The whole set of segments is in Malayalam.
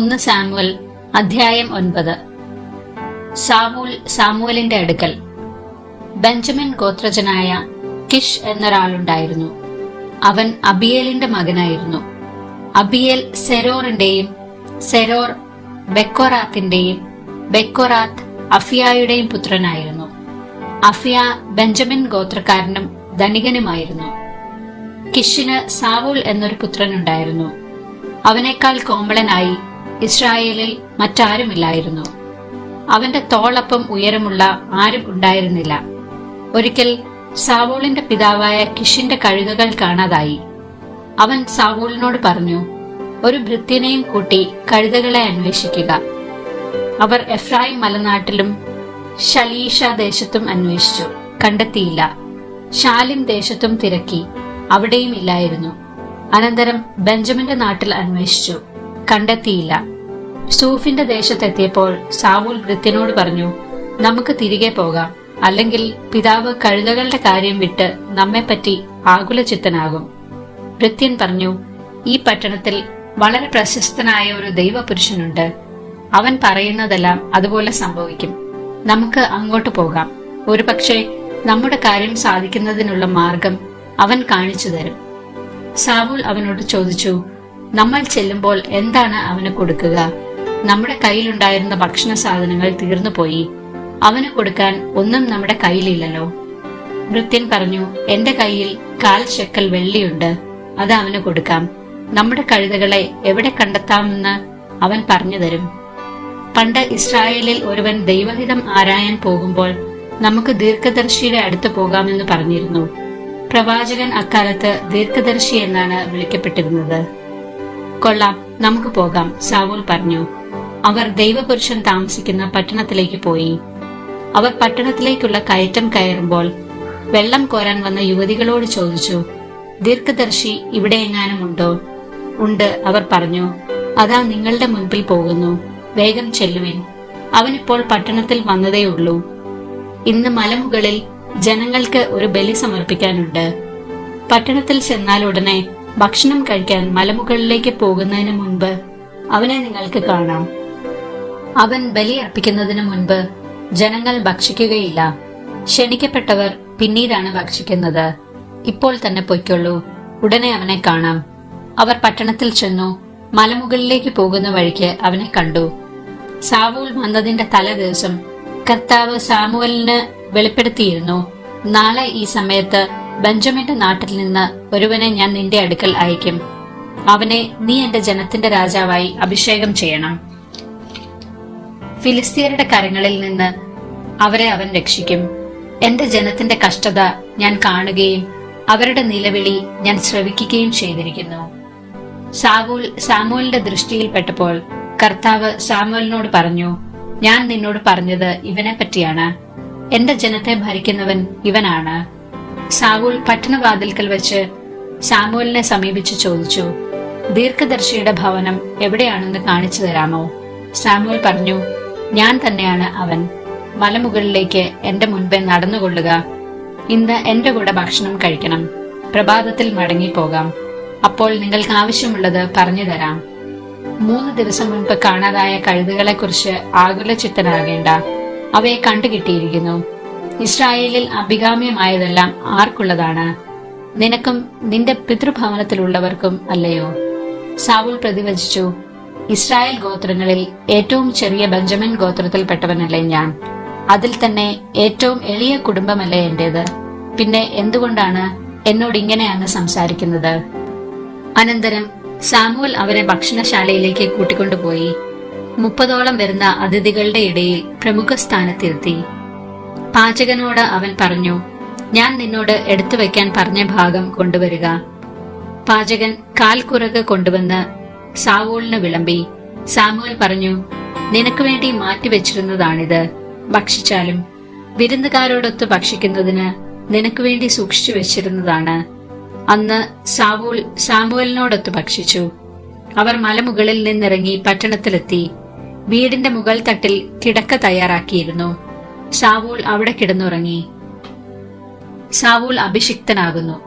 ഒന്ന് സാമുവൽ അധ്യായം ഒൻപത്. സാമൂൽ സാമുവലിന്റെ അടുക്കൽ. ബെഞ്ചമിൻ ഗോത്രജനായ കിഷ് എന്നൊരാളുണ്ടായിരുന്നു. അവൻ അബിയേലിന്റെ മകനായിരുന്നു. അബിയേൽ സെരോറിന്റെയും സെരോർ ബെക്കോറാത്തിന്റെയും ബെക്കോറാത്ത് അഫിയായുടെയും പുത്രനായിരുന്നു. അഫിയ ബെഞ്ചമിൻ ഗോത്രക്കാരനും ധനികനുമായിരുന്നു. കിഷിന് സാവൂൽ എന്നൊരു പുത്രനുണ്ടായിരുന്നു. അവനേക്കാൾ കോമളനായി ഇസ്രായേലിൽ മറ്റാരുമില്ലായിരുന്നു. അവന്റെ തോളപ്പം ഉയരമുള്ള ആരും ഉണ്ടായിരുന്നില്ല. ഒരിക്കൽ സാവോളിന്റെ പിതാവായ കിഷിന്റെ കഴുകകൾ കാണാതായി. അവൻ സാവോളിനോട് പറഞ്ഞു ഒരു ഭൃത്യനെയും കൂട്ടി കഴുതകളെ അന്വേഷിക്കുക. അവർ എഫ്രായിം മലനാട്ടിലും ഷലീഷ ദേശത്തും അന്വേഷിച്ചു. കണ്ടെത്തിയില്ല. ഷാലിം ദേശത്തും തിരക്കി. അവിടെയും ഇല്ലായിരുന്നു. അനന്തരം ബെഞ്ചമിന്റെ നാട്ടിൽ അന്വേഷിച്ചു. കണ്ടെത്തിയില്ല. സൂഫിന്റെ ദേശത്തെത്തിയപ്പോൾ സാവൂൽ വൃത്യനോട് പറഞ്ഞു നമുക്ക് തിരികെ പോകാം. അല്ലെങ്കിൽ പിതാവ് കഴുതകളുടെ കാര്യം വിട്ട് നമ്മെപ്പറ്റി ആകുലചിത്തനാകും. വൃത്യൻ പറഞ്ഞു ഈ പട്ടണത്തിൽ വളരെ പ്രശസ്തനായ ഒരു ദൈവപുരുഷനുണ്ട്. അവൻ പറയുന്നതെല്ലാം അതുപോലെ സംഭവിക്കും. നമുക്ക് അങ്ങോട്ട് പോകാം. ഒരുപക്ഷെ നമ്മുടെ കാര്യം സാധിക്കുന്നതിനുള്ള മാർഗം അവൻ കാണിച്ചു തരും. സാവുൽ അവനോട് ചോദിച്ചു നമ്മൾ ചെല്ലുമ്പോൾ എന്താണ് അവന് കൊടുക്കുക? നമ്മുടെ കയ്യിലുണ്ടായിരുന്ന ഭക്ഷണ സാധനങ്ങൾ തീർന്നുപോയി അവന് കൊടുക്കാൻ ഒന്നും നമ്മുടെ കയ്യിലില്ലല്ലോ. വൃത്യൻ പറഞ്ഞു എന്റെ കയ്യിൽ കാൽ ശക്കൽ വെള്ളിയുണ്ട്. അത് അവന് കൊടുക്കാം. നമ്മുടെ കഴുതകളെ എവിടെ കണ്ടെത്താമെന്ന് അവൻ പറഞ്ഞു തരും. പണ്ട് ഇസ്രായേലിൽ ഒരുവൻ ദൈവഹിതം ആരായാൻ പോകുമ്പോൾ നമുക്ക് ദീർഘദർശിയുടെ അടുത്ത് പോകാമെന്ന് പറഞ്ഞിരുന്നു. പ്രവാചകൻ അക്കാലത്ത് ദീർഘദർശി എന്നാണ് വിളിക്കപ്പെട്ടിരുന്നത്. കൊള്ളാം. നമുക്ക് പോകാം സാവൂൽ പറഞ്ഞു. അവർ ദൈവപുരുഷൻ താമസിക്കുന്ന പട്ടണത്തിലേക്ക് പോയി. അവർ പട്ടണത്തിലേക്കുള്ള കയറ്റം കയറുമ്പോൾ വെള്ളം കോരാൻ വന്ന യുവതികളോട് ചോദിച്ചു ദീർഘദർശി ഇവിടെ എങ്ങാനും ഉണ്ടോ? ഉണ്ട് അവർ പറഞ്ഞു. അതാ നിങ്ങളുടെ മുൻപിൽ പോകുന്നു. വേഗം ചെല്ലുവിൻ. അവനിപ്പോൾ പട്ടണത്തിൽ വന്നതേ ഉള്ളൂ. ഇന്ന് മലമുകളിൽ ജനങ്ങൾക്ക് ഒരു ബലി സമർപ്പിക്കാനുണ്ട്. പട്ടണത്തിൽ ചെന്നാൽ ഉടനെ ഭക്ഷണം കഴിക്കാൻ മലമുകളിലേക്ക് പോകുന്നതിന് മുൻപ് അവനെ നിങ്ങൾക്ക് കാണാം. അവൻ ബലിയർപ്പിക്കുന്നതിന് മുൻപ് ജനങ്ങൾ ഭക്ഷിക്കുകയില്ല. ക്ഷണിക്കപ്പെട്ടവർ പിന്നീടാണ് ഭക്ഷിക്കുന്നത്. ഇപ്പോൾ തന്നെ പൊയ്ക്കൊള്ളൂ. ഉടനെ അവനെ കാണാം. അവർ പട്ടണത്തിൽ ചെന്നു മലമുകളിലേക്ക് പോകുന്ന വഴിക്ക് അവനെ കണ്ടു. സാവൂൽ വന്നതിന്റെ തലേ ദിവസം കർത്താവ് സാമുവലിന് വെളിപ്പെടുത്തിയിരുന്നു. നാളെ ഈ സമയത്ത് ബെഞ്ചമിന്റെ നാട്ടിൽ നിന്ന് ഒരുവനെ ഞാൻ നിന്റെ അടുക്കൽ അയക്കും അവനെ നീ എന്റെ ജനത്തിന്റെ രാജാവായി അഭിഷേകം ചെയ്യണം. ഫിലിസ്തീനയുടെ കരങ്ങളിൽ നിന്ന് അവരെ അവൻ രക്ഷിക്കും. എന്റെ ജനത്തിന്റെ കഷ്ടത ഞാൻ കാണുകയും അവരുടെ നിലവിളി ഞാൻ ശ്രവിക്കുകയും ചെയ്തിരിക്കുന്നു. സാവൂൽ സാമുവലിന്റെ ദൃഷ്ടിയിൽപ്പെട്ടപ്പോൾ കർത്താവ് സാമുവലിനോട് പറഞ്ഞു ഞാൻ നിന്നോട് പറഞ്ഞത് ഇവനെ പറ്റിയാണ് എന്റെ ജനത്തെ ഭരിക്കുന്നവൻ ഇവനാണ്. സാവൂൽ പട്ടണവാതിൽക്കൽ വെച്ച് സാമുവലിനെ സമീപിച്ചു ചോദിച്ചു ദീർഘദർശിയുടെ ഭവനം എവിടെയാണെന്ന് കാണിച്ചു തരാമോ? സാമുവൽ പറഞ്ഞു ഞാൻ തന്നെയാണ് അവൻ. മലമുകളിലേക്ക് എന്റെ മുൻപേ നടന്നുകൊള്ളുക. ഇന്ന് എന്റെ കൂടെ ഭക്ഷണം കഴിക്കണം. പ്രഭാതത്തിൽ മടങ്ങിപ്പോകാം. അപ്പോൾ നിങ്ങൾക്ക് ആവശ്യമുള്ളത് പറഞ്ഞു തരാം. മൂന്ന് ദിവസം മുൻപ് കാണാതായ കഴുതുകളെ കുറിച്ച് ആകുലചിത്തനാകേണ്ട. അവയെ കണ്ടുകിട്ടിയിരിക്കുന്നു. ഇസ്രായേലിൽ അഭികാമ്യമായതെല്ലാം ആർക്കുള്ളതാണ്? നിനക്കും നിന്റെ പിതൃഭവനത്തിലുള്ളവർക്കും അല്ലയോ? സാവുൽ പ്രതിവചിച്ചു ഇസ്രായേൽ ഗോത്രങ്ങളിൽ ഏറ്റവും ചെറിയ ബെഞ്ചമിൻ ഗോത്രത്തിൽപ്പെട്ടവനല്ലേ ഞാൻ? അതിൽ തന്നെ ഏറ്റവും എളിയ കുടുംബമല്ലേ എന്റേത്? പിന്നെ എന്തുകൊണ്ടാണ് എന്നോട് ഇങ്ങനെയാണ് സംസാരിക്കുന്നത്? അനന്തരം സാമുവൽ അവരെ ഭക്ഷണശാലയിലേക്ക് കൂട്ടിക്കൊണ്ടുപോയി. മുപ്പതോളം വരുന്ന അതിഥികളുടെ ഇടയിൽ പ്രമുഖ സ്ഥാനത്തിരുത്തി. പാചകനോട് അവൻ പറഞ്ഞു ഞാൻ നിന്നോട് എടുത്തു വെക്കാൻ പറഞ്ഞ ഭാഗം കൊണ്ടുവരിക. പാചകൻ കാൽക്കുറക് കൊണ്ടുവന്ന് സാവൂളിന് വിളമ്പി. സാമുവൽ പറഞ്ഞു നിനക്ക് വേണ്ടി മാറ്റിവെച്ചിരുന്നതാണിത്. ഭക്ഷിച്ചാലും വിരുന്നുകാരോടൊത്ത് ഭക്ഷിക്കുന്നതിന് നിനക്ക് വേണ്ടി സൂക്ഷിച്ചു വെച്ചിരുന്നതാണ്. അന്ന് സാവൂൽ സാമുവലിനോടൊത്ത് ഭക്ഷിച്ചു. അവർ മലമുകളിൽ നിന്നിറങ്ങി പട്ടണത്തിലെത്തി. വീടിന്റെ മുകൾ തട്ടിൽ കിടക്ക തയ്യാറാക്കിയിരുന്നു. സാവൂൾ അവിടെ കിടന്നുറങ്ങി. സാവൂൾ അഭിഷിക്തനാകുന്നു.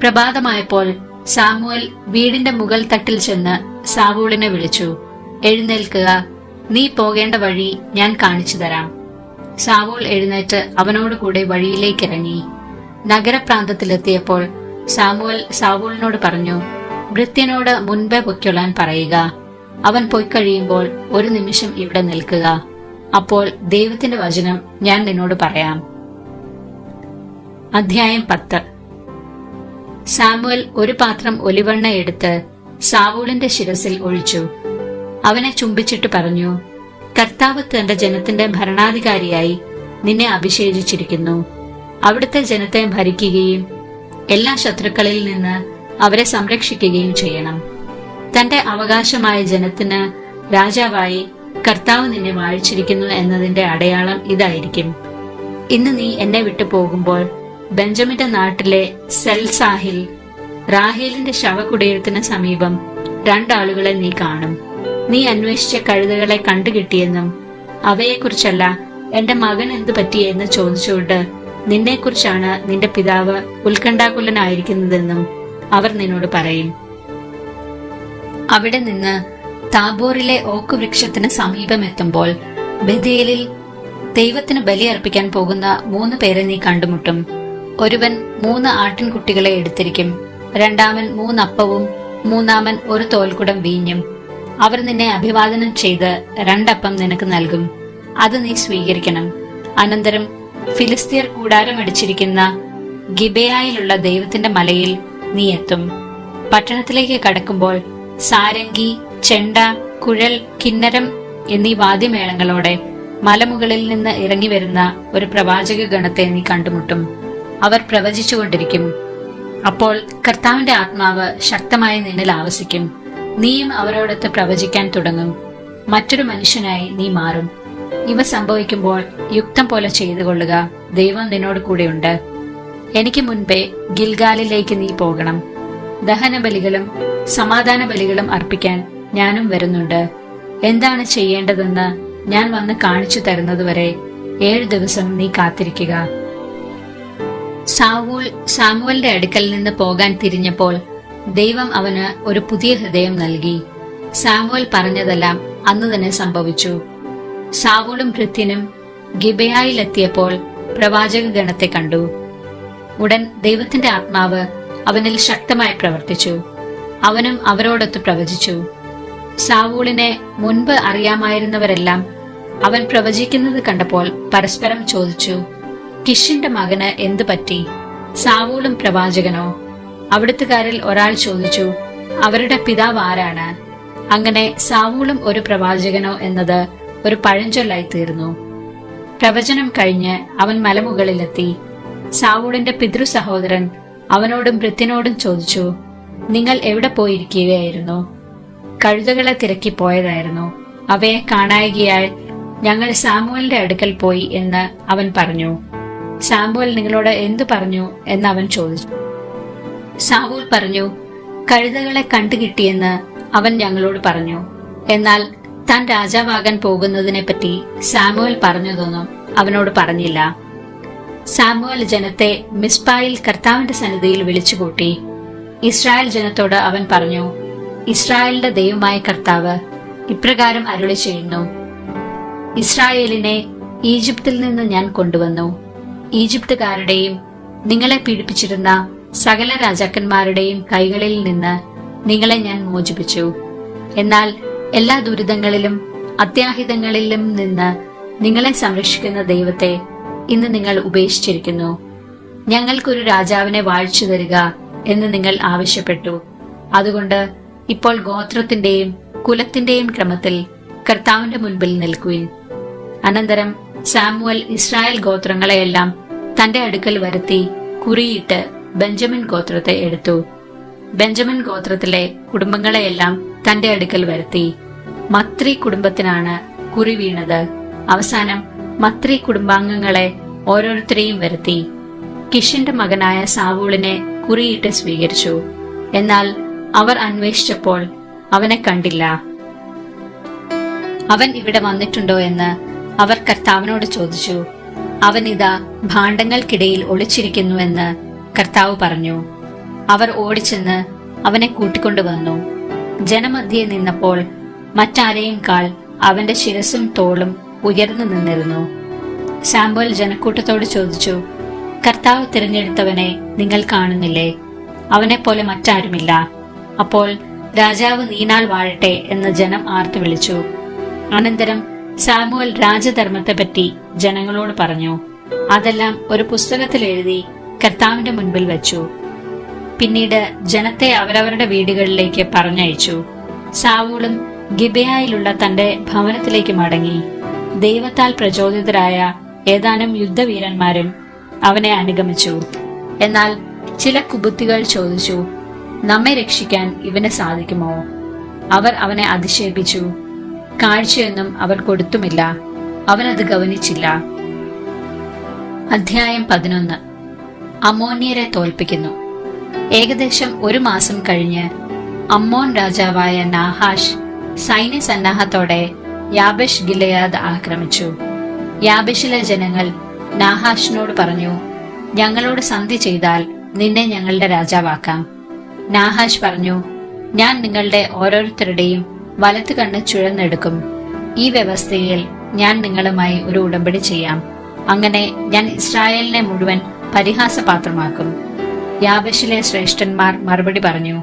പ്രഭാതമായപ്പോൾ സാമുവൽ വീടിന്റെ മുകൾ തട്ടിൽ ചെന്ന് സാവൂളിനെ വിളിച്ചു. എഴുന്നേൽക്കുക. നീ പോകേണ്ട വഴി ഞാൻ കാണിച്ചു തരാം. സാവൂൾ എഴുന്നേറ്റ് അവനോട് കൂടെ വഴിയിലേക്കിറങ്ങി നഗരപ്രാന്തത്തിലെത്തിയപ്പോൾ സാമുവൽ സാവൂളിനോട് പറഞ്ഞു ഭൃത്യനോട് മുൻപേ പൊയ്ക്കൊള്ളാൻ പറയുക. അവൻ പൊയ്ക്കഴിയുമ്പോൾ ഒരു നിമിഷം ഇവിടെ നിൽക്കുക. അപ്പോൾ ദൈവത്തിന്റെ വചനം ഞാൻ നിന്നോട് പറയാം. അധ്യായം പത്ത്. സാമുവൽ ഒരു പാത്രം ഒലിവെണ്ണ എടുത്ത് സാവൂളിന്റെ ശിരസിൽ ഒഴിച്ചു. അവനെ ചുംബിച്ചിട്ട് പറഞ്ഞു കർത്താവ് തന്റെ ജനത്തിന്റെ ഭരണാധികാരിയായി നിന്നെ അഭിഷേചിച്ചിരിക്കുന്നു. അവിടുത്തെ ജനത്തെ ഭരിക്കുകയും എല്ലാ ശത്രുക്കളിൽ നിന്ന് അവരെ സംരക്ഷിക്കുകയും ചെയ്യണം. തന്റെ അവകാശമായ ജനത്തിന് രാജാവായി കർത്താവ് നിന്നെ വാഴിച്ചിരിക്കുന്നു എന്നതിന്റെ അടയാളം ഇതായിരിക്കും. ഇന്ന് നീ എന്നെ വിട്ടു പോകുമ്പോൾ ബെഞ്ചമിന്റെ നാട്ടിലെ സെൽസാഹിൽ റാഹേലിന്റെ ശവകുടീരത്തിന് സമീപം രണ്ടാളുകളെ നീ കാണും. നീ അന്വേഷിച്ച കഴുതകളെ കണ്ടുകിട്ടിയെന്നും അവയെക്കുറിച്ചല്ല എന്റെ മകൻ എന്തു പറ്റിയെന്ന് ചോദിച്ചുകൊണ്ട് നിന്നെക്കുറിച്ചാണ് നിന്റെ പിതാവ് ഉത്കണ്ഠാകുലനായിരിക്കുന്നതെന്നും അവർ നിന്നോട് പറയും. അവിടെ നിന്ന് താബോറിലെ ഓക്ക് വൃക്ഷത്തിന് സമീപമെത്തുമ്പോൾ ബഥേലിൽ ദൈവത്തിന് ബലിയർപ്പിക്കാൻ പോകുന്ന മൂന്ന് പേരെ നീ കണ്ടുമുട്ടും. ഒരുവൻ മൂന്ന് ആട്ടിൻകുട്ടികളെ എടുത്തിരിക്കും. രണ്ടാമൻ മൂന്നപ്പവും മൂന്നാമൻ ഒരു തോൽക്കുടം വീഞ്ഞും. അവർ നിന്നെ അഭിവാദനം ചെയ്ത് രണ്ടപ്പം നിനക്ക് നൽകും. അത് നീ സ്വീകരിക്കണം. അനന്തരം ഫിലിസ്തീർ കൂടാരമടിച്ചിരിക്കുന്ന ഗിബയായിലുള്ള ദൈവത്തിന്റെ മലയിൽ നീ എത്തും. പട്ടണത്തിലേക്ക് കടക്കുമ്പോൾ സാരംഗി ചെണ്ട കുഴൽ കിന്നരം എന്നീ വാദ്യമേളങ്ങളോടെ മലമുകളിൽ നിന്ന് ഇറങ്ങി വരുന്ന ഒരു പ്രവാചക ഗണത്തെ നീ കണ്ടുമുട്ടും. അവർ പ്രവചിച്ചുകൊണ്ടിരിക്കും. അപ്പോൾ കർത്താവിന്റെ ആത്മാവ് ശക്തമായി നിന്നിൽ ആവസിക്കും. നീയും അവരോടൊത്ത് പ്രവചിക്കാൻ തുടങ്ങും. മറ്റൊരു മനുഷ്യനായി നീ മാറും. ഇവ സംഭവിക്കുമ്പോൾ യുക്തം പോലെ ചെയ്തു കൊള്ളുക ദൈവം നിന്നോട് കൂടെയുണ്ട്. എനിക്ക് മുൻപേ ഗിൽഗാലിലേക്ക് നീ പോകണം. ദഹന ബലികളും സമാധാന ബലികളും അർപ്പിക്കാൻ ഞാനും വരുന്നുണ്ട്. എന്താണ് ചെയ്യേണ്ടതെന്ന് ഞാൻ വന്ന് കാണിച്ചു തരുന്നതുവരെ ഏഴു ദിവസം നീ കാത്തിരിക്കുക. സാവൂൾ സാമുവലിന്റെ അടുക്കൽ നിന്ന് പോകാൻ തിരിഞ്ഞപ്പോൾ ദൈവം അവന് ഒരു പുതിയ ഹൃദയം നൽകി. സാമുവൽ പറഞ്ഞതെല്ലാം അന്ന് തന്നെ സംഭവിച്ചു. സാവൂളും ഭൃത്യനും ഗിബയായിലെത്തിയപ്പോൾ പ്രവാചക ഗണത്തെ കണ്ടു. ഉടൻ ദൈവത്തിന്റെ ആത്മാവ് അവനിൽ ശക്തമായി പ്രവർത്തിച്ചു. അവനും അവരോടൊത്ത് പ്രവചിച്ചു. സാവൂളിനെ മുൻപ് അറിയാമായിരുന്നവരെല്ലാം അവൻ പ്രവചിക്കുന്നത് കണ്ടപ്പോൾ പരസ്പരം ചോദിച്ചു കിഷിന്റെ മകന് എന്തു പറ്റി? സാവൂളും പ്രവാചകനോ? അവിടുത്തുകാരിൽ ഒരാൾ ചോദിച്ചു അവരുടെ പിതാവ് ആരാണ്? അങ്ങനെ സാവൂളും ഒരു പ്രവാചകനോ എന്നത് ഒരു പഴഞ്ചൊല്ലായി തീർന്നു പ്രവചനം കഴിഞ്ഞ് അവൻ മലമുകളിലെത്തി. സാവൂളിന്റെ പിതൃ സഹോദരൻ അവനോടും വൃത്തിനോടും ചോദിച്ചു നിങ്ങൾ എവിടെ പോയിരിക്കുകയായിരുന്നു? കഴുതകളെ തിരക്കി പോയതായിരുന്നു. അവയെ കാണായികയാൽ ഞങ്ങൾ സാമുവലിന്റെ അടുക്കൽ പോയി എന്ന് അവൻ പറഞ്ഞു. സാമുവൽ നിങ്ങളോട് എന്തു പറഞ്ഞു എന്ന് അവൻ ചോദിച്ചു. സാവൂൽ പറഞ്ഞു കഴുതകളെ കണ്ടുകിട്ടിയെന്ന് അവൻ ഞങ്ങളോട് പറഞ്ഞു. എന്നാൽ താൻ രാജാവാകാൻ പോകുന്നതിനെ പറ്റി സാമുവൽ പറഞ്ഞതൊന്നും അവനോട് പറഞ്ഞില്ല. സാമുവൽ ജനത്തെ മിസ്പായിൽ കർത്താവിന്റെ സന്നിധിയിൽ വിളിച്ചുകൂട്ടി. ഇസ്രായേൽ ജനത്തോട് അവൻ പറഞ്ഞു ഇസ്രായേലിന്റെ ദൈവമായ കർത്താവ് ഇപ്രകാരം അരുളി ചെയ്യുന്നു. ഇസ്രായേലിനെ ഈജിപ്തിൽ നിന്ന് ഞാൻ കൊണ്ടുവന്നു. ഈജിപ്തുകാരുടെയും നിങ്ങളെ പീഡിപ്പിച്ചിരുന്ന സകല രാജാക്കന്മാരുടെയും കൈകളിൽ നിന്ന് നിങ്ങളെ ഞാൻ മോചിപ്പിച്ചു. എന്നാൽ എല്ലാ ദുരിതങ്ങളിലും അത്യാഹിതങ്ങളിലും നിന്ന് നിങ്ങളെ സംരക്ഷിക്കുന്ന ദൈവത്തെ ഇന്ന് നിങ്ങൾ ഉപേക്ഷിച്ചിരിക്കുന്നു. ഞങ്ങൾക്കൊരു രാജാവിനെ വാഴ്ച തരിക എന്ന് നിങ്ങൾ ആവശ്യപ്പെട്ടു. അതുകൊണ്ട് ഇപ്പോൾ ഗോത്രത്തിന്റെയും കുലത്തിന്റെയും ക്രമത്തിൽ കർത്താവിന്റെ മുൻപിൽ നിൽക്കുവിൻ. അനന്തരം സാമുവൽ ഇസ്രായേൽ ഗോത്രങ്ങളെയെല്ലാം തന്റെ അടുക്കൽ വരുത്തി കുറിയിട്ട് ബെഞ്ചമിൻ ഗോത്രത്തെ എടുത്തു. ബെഞ്ചമിൻ ഗോത്രത്തിലെ കുടുംബങ്ങളെയെല്ലാം തന്റെ അടുക്കൽ വരുത്തി. മത്രി കുടുംബത്തിനാണ് കുറി വീണത്. അവസാനം മത്രി കുടുംബാംഗങ്ങളെ ഓരോരുത്തരെയും വരുത്തി. കിഷിന്റെ മകനായ സാവൂളിനെ കുറിയിട്ട് സ്വീകരിച്ചു. എന്നാൽ അവർ അന്വേഷിച്ചപ്പോൾ അവനെ കണ്ടില്ല. അവൻ ഇവിടെ വന്നിട്ടുണ്ടോ എന്ന് അവർ കർത്താവിനോട് ചോദിച്ചു. അവൻ ഇതാ ഭാണ്ഡങ്ങൾക്കിടയിൽ ഒളിച്ചിരിക്കുന്നുവെന്ന് കർത്താവ് പറഞ്ഞു. അവർ ഓടിച്ചെന്ന് അവനെ കൂട്ടിക്കൊണ്ടുവന്നു ജനമധ്യേ നിന്നപ്പോൾ മറ്റാരെയും കാൾ അവന്റെ ശിരസും തോളും ഉയർന്നു നിന്നിരുന്നു. സാമ്പൽ ജനക്കൂട്ടത്തോട് ചോദിച്ചു കർത്താവ് തിരഞ്ഞെടുത്തവനെ നിങ്ങൾ കാണുന്നില്ലേ? അവനെപ്പോലെ മറ്റാരുമില്ല. അപ്പോൾ രാജാവ് നീനാൾ വാഴട്ടെ എന്ന് ജനം ആർത്തു വിളിച്ചു. അനന്തരം സാമുവൽ രാജധർമ്മത്തെപ്പറ്റി ജനങ്ങളോട് പറഞ്ഞു. അതെല്ലാം ഒരു പുസ്തകത്തിൽ എഴുതി കർത്താവിന്റെ മുൻപിൽ വെച്ചു. പിന്നീട് ജനത്തെ അവരവരുടെ വീടുകളിലേക്ക് പറഞ്ഞയച്ചു. സാവൂളും ഗിബയായിലുള്ള തന്റെ ഭവനത്തിലേക്ക് മടങ്ങി. ദൈവത്താൽ പ്രചോദിതരായ ഏതാനും യുദ്ധവീരന്മാരും അവനെ അനുഗമിച്ചു. എന്നാൽ ചില കുബുത്തികൾ ചോദിച്ചു നമ്മെ രക്ഷിക്കാൻ ഇവന് സാധിക്കുമോ? അവർ അവനെ അധിക്ഷേപിച്ചു കാഴ്ചയൊന്നും അവർ കൊടുത്തുമില്ല. അവനത് ഗവനിച്ചില്ല. അധ്യായം പതിനൊന്ന്. അമോന്യരെ തോൽപ്പിക്കുന്നു. ഏകദേശം ഒരു മാസം കഴിഞ്ഞ് അമ്മോൻ രാജാവായ നാഹാഷ് സൈന്യ സന്നാഹത്തോടെ യാബഷ് ഗിലയാദ് ആക്രമിച്ചു. യാബഷിലെ ജനങ്ങൾ നാഹാഷിനോട് പറഞ്ഞു ഞങ്ങളോട് സന്ധി ചെയ്താൽ നിന്നെ ഞങ്ങളുടെ രാജാവാക്കാം. നാഹാഷ് പറഞ്ഞു ഞാൻ നിങ്ങളുടെ ഓരോരുത്തരുടെയും വലത്ത് കണ്ണ് ചുഴന്നെടുക്കും. ഈ വ്യവസ്ഥയിൽ ഞാൻ നിങ്ങളുമായി ഒരു ഉടമ്പടി ചെയ്യാം. അങ്ങനെ ഞാൻ ഇസ്രായേലിനെ മുഴുവൻ പരിഹാസപാത്രമാക്കും. യാബശിലെ ശ്രേഷ്ഠന്മാർ മറുപടി പറഞ്ഞു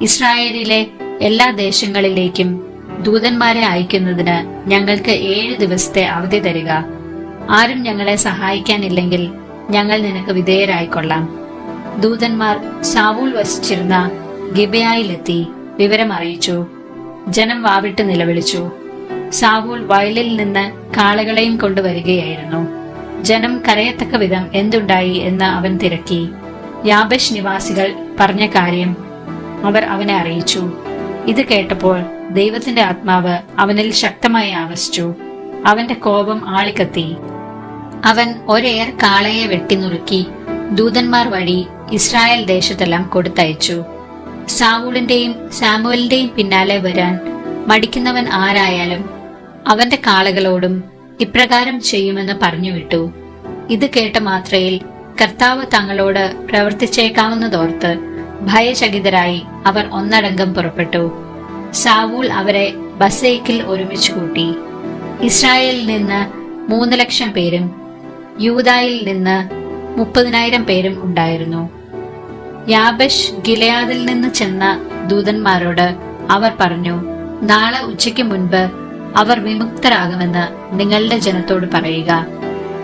ഇസ്രായേലിലെ എല്ലാ ദേശങ്ങളിലേക്കും ദൂതന്മാരെ അയക്കുന്നതിന് ഞങ്ങൾക്ക് ഏഴ് ദിവസത്തെ അവധി തരിക. ആരും ഞങ്ങളെ സഹായിക്കാനില്ലെങ്കിൽ ഞങ്ങൾ നിനക്ക് വിധേയരായിക്കൊള്ളാം. ദൂതന്മാർ സാവൂൾ വസിച്ചിരുന്ന ഗിബയായിലെത്തി വിവരം അറിയിച്ചു ജനം വാവിട്ട് നിലവിളിച്ചു. സാവൂൽ വയലിൽ നിന്ന് കാളകളെയും കൊണ്ടുവരികയായിരുന്നു. ജനം കരയത്തക്ക വിധം എന്തുണ്ടായി? എന്ന് അവൻ തിരക്കി. യാബഷ് നിവാസികൾ പറഞ്ഞ കാര്യം അവർ അവനെ അറിയിച്ചു. ഇത് കേട്ടപ്പോൾ ദൈവത്തിന്റെ ആത്മാവ് അവനിൽ ശക്തമായി ആവശിച്ചു അവന്റെ കോപം ആളിക്കത്തി. അവൻ ഒരേർ കാളയെ വെട്ടിനുറുക്കി ദൂതന്മാർ വഴി ഇസ്രായേൽ ദേശത്തെല്ലാം കൊടുത്തയച്ചു. സാവൂളിന്റെയും സാമുവലിന്റെയും പിന്നാലെ വരാൻ മടിക്കുന്നവൻ ആരായാലും അവന്റെ കാളകളോടും ഇപ്രകാരം ചെയ്യുമെന്ന് പറഞ്ഞുവിട്ടു. ഇത് കേട്ട മാത്രയിൽ കർത്താവ് തങ്ങളോട് പ്രവർത്തിച്ചേക്കാവുന്നതോർത്ത് ഭയചകിതരായി അവർ ഒന്നടങ്കം പുറപ്പെട്ടു. സാവൂൾ അവരെ ബസേക്കിൽ ഒരുമിച്ച് കൂട്ടി. ഇസ്രായേലിൽ നിന്ന് മൂന്ന് ലക്ഷം പേരും യൂതായിൽ നിന്ന് മുപ്പതിനായിരം പേരും ഉണ്ടായിരുന്നു. യാബഷ് ഗിലയാദിൽ നിന്ന് ചെന്ന ദൂതന്മാരോട് അവർ പറഞ്ഞു നാളെ ഉച്ചയ്ക്ക് മുൻപ് അവർ വിമുക്തരാകുമെന്ന് നിങ്ങളുടെ ജനത്തോട് പറയുക.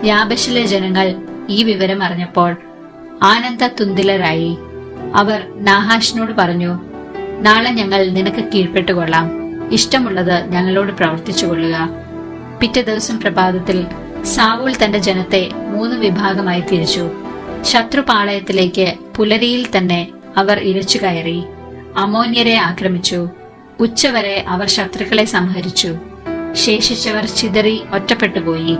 യാബഷിലെ ജനങ്ങൾ ഈ വിവരം അറിഞ്ഞപ്പോൾ ആനന്ദ തുന്തിലരായി അവർ നാഹാഷിനോട് പറഞ്ഞു നാളെ ഞങ്ങൾ നിനക്ക് കീഴ്പ്പെട്ടുകൊള്ളാം. ഇഷ്ടമുള്ളത് ഞങ്ങളോട് പ്രവർത്തിച്ചു കൊള്ളുക പിറ്റേ ദിവസം പ്രഭാതത്തിൽ സാവൂൾ തന്റെ ജനത്തെ മൂന്ന് വിഭാഗമായി തിരിച്ചു. ശത്രുപാളയത്തിലേക്ക് പുലരിയിൽ തന്നെ അവർ ഇരച്ചു കയറി. അമോന്യരെ ആക്രമിച്ചു. ഉച്ചവരെ അവർ ശത്രുക്കളെ സംഹരിച്ചു. ശേഷിച്ചവർ ചിതറി ഒറ്റപ്പെട്ടുപോയി.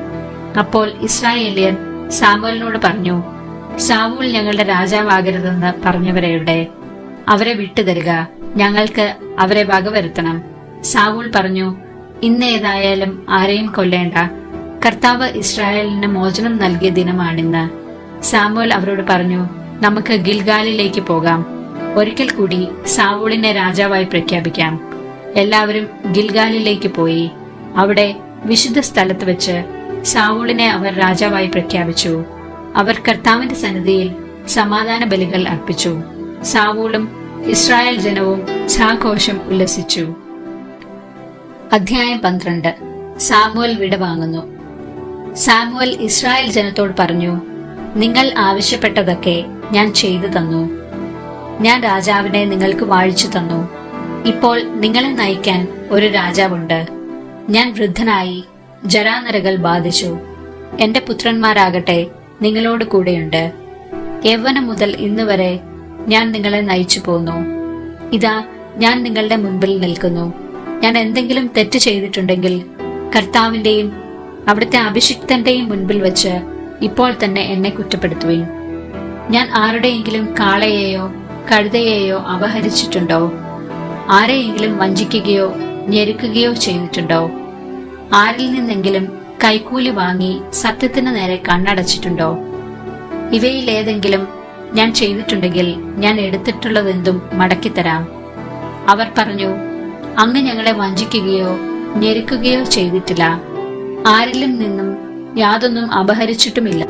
അപ്പോൾ ഇസ്രായേലിയൻ സാമുവലിനോട് പറഞ്ഞു സാവൂൾ ഞങ്ങളുടെ രാജാവാകരുതെന്ന് പറഞ്ഞവരെയുടെ അവരെ വിട്ടുതരിക. ഞങ്ങൾക്ക് അവരെ വകവരുത്തണം. സാവൂൾ പറഞ്ഞു ഇന്നേതായാലും ആരെയും കൊല്ലേണ്ട. കർത്താവ് ഇസ്രായേലിന് മോചനം നൽകിയ ദിനമാണിന്ന്. സാമുവൽ അവരോട് പറഞ്ഞു നമുക്ക് ഗിൽഗാലിലേക്ക് പോകാം. ഒരിക്കൽ കൂടി സാവൂളിനെ രാജാവായി പ്രഖ്യാപിക്കാം. എല്ലാവരും ഗിൽഗാലിലേക്ക് പോയി. അവിടെ വിശുദ്ധ സ്ഥലത്ത് വെച്ച് സാവൂളിനെ അവർ രാജാവായി പ്രഖ്യാപിച്ചു. അവർ കർത്താവിന്റെ സന്നിധിയിൽ സമാധാന ബലികൾ അർപ്പിച്ചു. സാവൂളും ഇസ്രായേൽ ജനവും സാഘോഷം ഉല്ലസിച്ചു. അധ്യായം പന്ത്രണ്ട്. സാമുവൽ വിടവാങ്ങുന്നു. സാമുവൽ ഇസ്രായേൽ ജനത്തോട് പറഞ്ഞു നിങ്ങൾ ആവശ്യപ്പെട്ടതൊക്കെ ഞാൻ ചെയ്തു തന്നു. ഞാൻ രാജാവിനെ നിങ്ങൾക്ക് വാഴിച്ചു തന്നു. ഇപ്പോൾ നിങ്ങളെ നയിക്കാൻ ഒരു രാജാവുണ്ട്. ഞാൻ വൃദ്ധനായി ജരാനരകൾ ബാധിച്ചു. എന്റെ പുത്രന്മാരാകട്ടെ നിങ്ങളോട് കൂടെയുണ്ട്. യൗവനം മുതൽ ഇന്ന് വരെ ഞാൻ നിങ്ങളെ നയിച്ചു പോന്നു. ഇതാ ഞാൻ നിങ്ങളുടെ മുൻപിൽ നിൽക്കുന്നു. ഞാൻ എന്തെങ്കിലും തെറ്റ് ചെയ്തിട്ടുണ്ടെങ്കിൽ കർത്താവിന്റെയും അവിടുത്തെ അഭിഷിക്തന്റെയും മുൻപിൽ വെച്ച് ഇപ്പോൾ തന്നെ എന്നെ കുറ്റപ്പെടുത്തുവിൻ. ഞാൻ ആരുടെയെങ്കിലും കാളയെയോ കഴുതയെയോ അപഹരിച്ചിട്ടുണ്ടോ? ആരെയെങ്കിലും വഞ്ചിക്കുകയോ ഞെരുക്കുകയോ ചെയ്തിട്ടുണ്ടോ? ആരിൽ നിന്നെങ്കിലും കൈക്കൂലി വാങ്ങി സത്യത്തിന് നേരെ കണ്ണടച്ചിട്ടുണ്ടോ? ഇവയിൽ ഏതെങ്കിലും ഞാൻ ചെയ്തിട്ടുണ്ടെങ്കിൽ ഞാൻ എടുത്തിട്ടുള്ളതെന്തും മടക്കിത്തരാം. അവർ പറഞ്ഞു അങ്ങ് ഞങ്ങളെ വഞ്ചിക്കുകയോ ഞെരുക്കുകയോ ചെയ്തിട്ടില്ല. ആരിലും നിന്നും യാതൊന്നും അപഹരിച്ചിട്ടുമില്ല.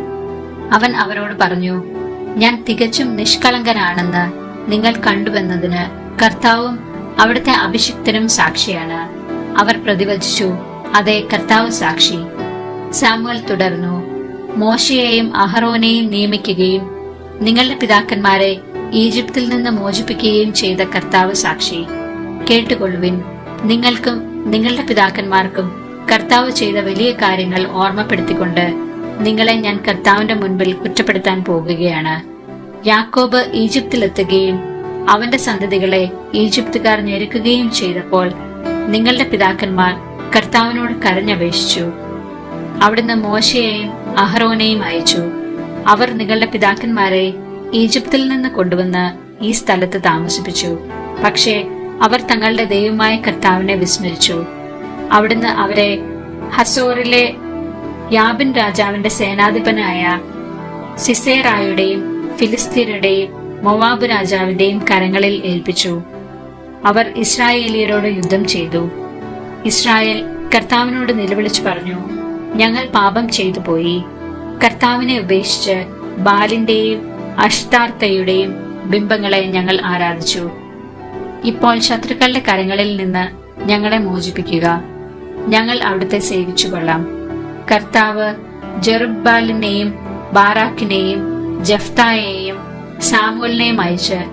അവൻ അവരോട് പറഞ്ഞു ഞാൻ തികച്ചും നിഷ്കളങ്കനാണെന്ന് നിങ്ങൾ കണ്ടുവെന്നതിന് കർത്താവും അവിടുത്തെ അഭിഷിക്തനും സാക്ഷിയാണ്. അവർ പ്രതിവചിച്ചു അതെ കർത്താവ് സാക്ഷി. സാമുവൽ തുടർന്നു മോശയെയും അഹറോനെയും നിയമിക്കുകയും നിങ്ങളുടെ പിതാക്കന്മാരെ ഈജിപ്തിൽ നിന്ന് മോചിപ്പിക്കുകയും ചെയ്ത കർത്താവ് സാക്ഷി. കേട്ടുകൊള്ളുവിൻ നിങ്ങൾക്കും നിങ്ങളുടെ പിതാക്കന്മാർക്കും കർത്താവ് ചെയ്ത വലിയ കാര്യങ്ങൾ ഓർമ്മപ്പെടുത്തിക്കൊണ്ട് നിങ്ങളെ ഞാൻ കർത്താവിന്റെ മുൻപിൽ കുറ്റപ്പെടുത്താൻ പോകുകയാണ്. യാക്കോബ് ഈജിപ്തിലെത്തുകയും അവന്റെ സന്തതികളെ ഈജിപ്തുകാർ ഞെരുക്കുകയും ചെയ്തപ്പോൾ നിങ്ങളുടെ പിതാക്കന്മാർ കർത്താവിനോട് കരഞ്ഞപേക്ഷിച്ചു. അവിടുന്ന് മോശയെയും അഹറോനെയും അയച്ചു. അവർ നിങ്ങളുടെ പിതാക്കന്മാരെ ഈജിപ്തിൽ നിന്ന് കൊണ്ടുവന്ന് ഈ സ്ഥലത്ത് താമസിപ്പിച്ചു. പക്ഷേ അവർ തങ്ങളുടെ ദൈവമായ കർത്താവിനെ വിസ്മരിച്ചു. അവിടുന്ന് അവരെ ഹസോറിലെ യാബിൻ രാജാവിന്റെ സേനാധിപനായ സിസേറായുടെയും ഫിലിസ്തീനയുടെയും മൊവാബ് രാജാവിന്റെയും കരങ്ങളിൽ ഏൽപ്പിച്ചു. അവർ ഇസ്രായേലിയരോട് യുദ്ധം ചെയ്തു. ഇസ്രായേൽ കർത്താവിനോട് നിലവിളിച്ചു പറഞ്ഞു ഞങ്ങൾ പാപം ചെയ്തു പോയി. കർത്താവിനെ ഉപേക്ഷിച്ച് ബാലിന്റെയും അഷ്ടാർത്ഥയുടെയും ബിംബങ്ങളെ ഞങ്ങൾ ആരാധിച്ചു. ഇപ്പോൾ ശത്രുക്കളുടെ കരങ്ങളിൽ നിന്ന് ഞങ്ങളെ മോചിപ്പിക്കുക. ഞങ്ങൾ അവിടുത്തെ സേവിച്ചു കൊള്ളാം കർത്താവ് ജെറുബാലിനെയും ബാറാക്കിനെയും ജഫ്തായെയും സാമുവലിനെയും അയച്ച്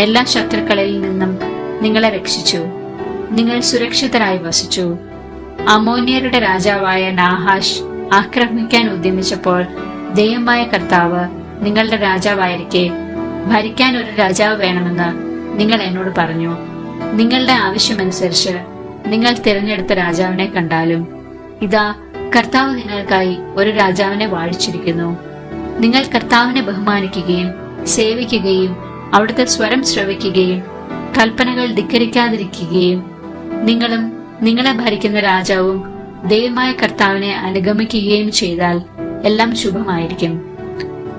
എല്ലാ ശത്രുക്കളിൽ നിന്നും നിങ്ങളെ രക്ഷിച്ചു. നിങ്ങൾ സുരക്ഷിതരായി വസിച്ചു. അമോനിയരുടെ രാജാവായ നാഹാഷ് ആക്രമിക്കാൻ ഉദ്യമിച്ചപ്പോൾ ദൈവമായ കർത്താവ് നിങ്ങളുടെ രാജാവായിരിക്കെ ഭരിക്കാൻ ഒരു രാജാവ് വേണമെന്ന് നിങ്ങൾ എന്നോട് പറഞ്ഞു. നിങ്ങളുടെ ആവശ്യമനുസരിച്ച് നിങ്ങൾ തിരഞ്ഞെടുത്ത രാജാവിനെ കണ്ടാലും ഇതാ കർത്താവ് നിങ്ങൾക്കായി ഒരു രാജാവിനെ വാഴിച്ചിരിക്കുന്നു. നിങ്ങൾ കർത്താവിനെ ബഹുമാനിക്കുകയും സേവിക്കുകയും അവിടുത്തെ സ്വരം ശ്രവിക്കുകയും കൽപ്പനകൾ ധിക്കരിക്കാതിരിക്കുകയും നിങ്ങളും നിങ്ങളെ ഭരിക്കുന്ന രാജാവും ദൈവമായ കർത്താവിനെ അനുഗമിക്കുകയും ചെയ്താൽ എല്ലാം ശുഭമായിരിക്കും.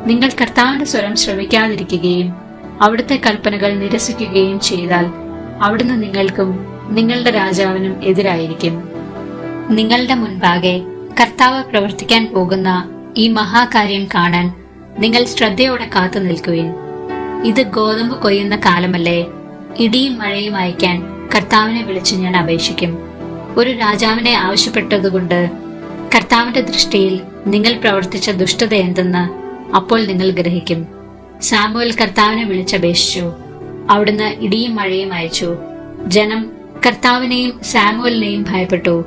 നിങ്ങൾ കർത്താവിന്റെ സ്വരം ശ്രവിക്കാതിരിക്കുകയും അവിടുത്തെ കൽപ്പനകൾ നിരസിക്കുകയും ചെയ്താൽ അവിടുന്ന് നിങ്ങൾക്കും നിങ്ങളുടെ രാജാവിനും എതിരായിരിക്കും. നിങ്ങളുടെ മുൻപാകെ കർത്താവ് പ്രവർത്തിക്കാൻ പോകുന്ന ഈ മഹാകാര്യം കാണാൻ നിങ്ങൾ ശ്രദ്ധയോടെ കാത്തു നിൽക്കുവിൻ. ഇത് ഗോതമ്പ് കൊയ്യുന്ന കാലമല്ലേ? ഇടിയും മഴയും അയക്കാൻ കർത്താവിനെ വിളിച്ച് ഞാൻ അപേക്ഷിക്കും. ഒരു രാജാവിനെ ആവശ്യപ്പെട്ടതുകൊണ്ട് കർത്താവിന്റെ ദൃഷ്ടിയിൽ നിങ്ങൾ പ്രവർത്തിച്ച ദുഷ്ടത എന്തെന്ന് അപ്പോൾ നിങ്ങൾ ഗ്രഹിക്കും. സാമുവൽ കർത്താവിനെ വിളിച്ചപേക്ഷിച്ചു. അവിടുന്ന് ഇടിയും മഴയും അയച്ചു. ജനം കർത്താവിനെയും സാമുവലിനെയും ഭയപ്പെട്ടു.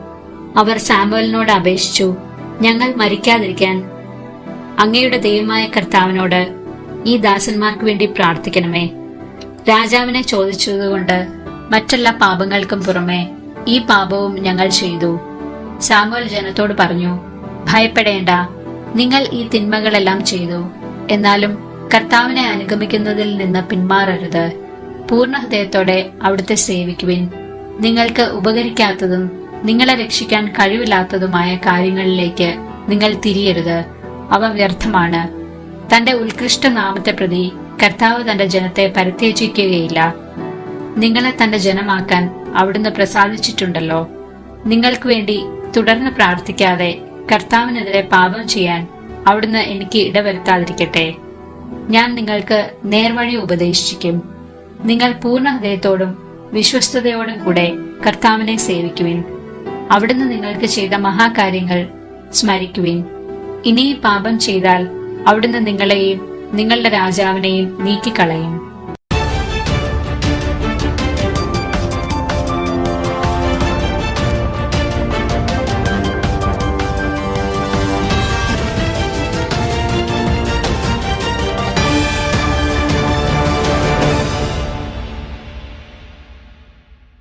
അവർ സാമുവലിനോട് അപേക്ഷിച്ചു ഞങ്ങൾ മരിക്കാതിരിക്കാൻ അങ്ങയുടെ ദൈവമായ കർത്താവിനോട് ഈ ദാസന്മാർക്ക് വേണ്ടി പ്രാർത്ഥിക്കണമേ. രാജാവിനെ ചോദിച്ചതുകൊണ്ട് മറ്റെല്ലാ പാപങ്ങൾക്കും പുറമെ ഈ പാപവും ഞങ്ങൾ ചെയ്തു. സാമുവൽ ജനത്തോട് പറഞ്ഞു ഭയപ്പെടേണ്ട നിങ്ങൾ ഈ തിന്മകളെല്ലാം ചെയ്തു. എന്നാലും കർത്താവിനെ അനുഗമിക്കുന്നതിൽ നിന്ന് പിന്മാറരുത്. പൂർണ ഹൃദയത്തോടെ അവിടുത്തെ സേവിക്കുവിൻ. നിങ്ങൾക്ക് ഉപകരിക്കാത്തതും നിങ്ങളെ രക്ഷിക്കാൻ കഴിവില്ലാത്തതുമായ കാര്യങ്ങളിലേക്ക് നിങ്ങൾ തിരിയരുത്. അവ വ്യർത്ഥമാണ്. തന്റെ ഉത്കൃഷ്ട നാമത്തെ പ്രതി കർത്താവ് തന്റെ ജനത്തെ പരിത്യജിക്കുകയില്ല. നിങ്ങളെ തന്റെ ജനമാക്കാൻ അവിടുന്ന് പ്രസാദിച്ചിട്ടുണ്ടല്ലോ. നിങ്ങൾക്ക് വേണ്ടി തുടർന്ന് പ്രാർത്ഥിക്കാതെ കർത്താവിനെതിരെ പാപം ചെയ്യാൻ അവിടുന്ന് എനിക്ക് ഇടവരുത്താതിരിക്കട്ടെ. ഞാൻ നിങ്ങൾക്ക് നേർവഴി ഉപദേശിക്കും. നിങ്ങൾ പൂർണ ഹൃദയത്തോടും വിശ്വസ്തയോടും കൂടെ കർത്താവിനെ സേവിക്കുവിൻ. അവിടുന്ന് നിങ്ങൾക്ക് ചെയ്ത മഹാകാര്യങ്ങൾ സ്മരിക്കുവിൻ. ഇനി പാപം ചെയ്താൽ അവിടുന്ന് നിങ്ങളെയും നിങ്ങളുടെ രാജാവിനെയും നീക്കിക്കളയും.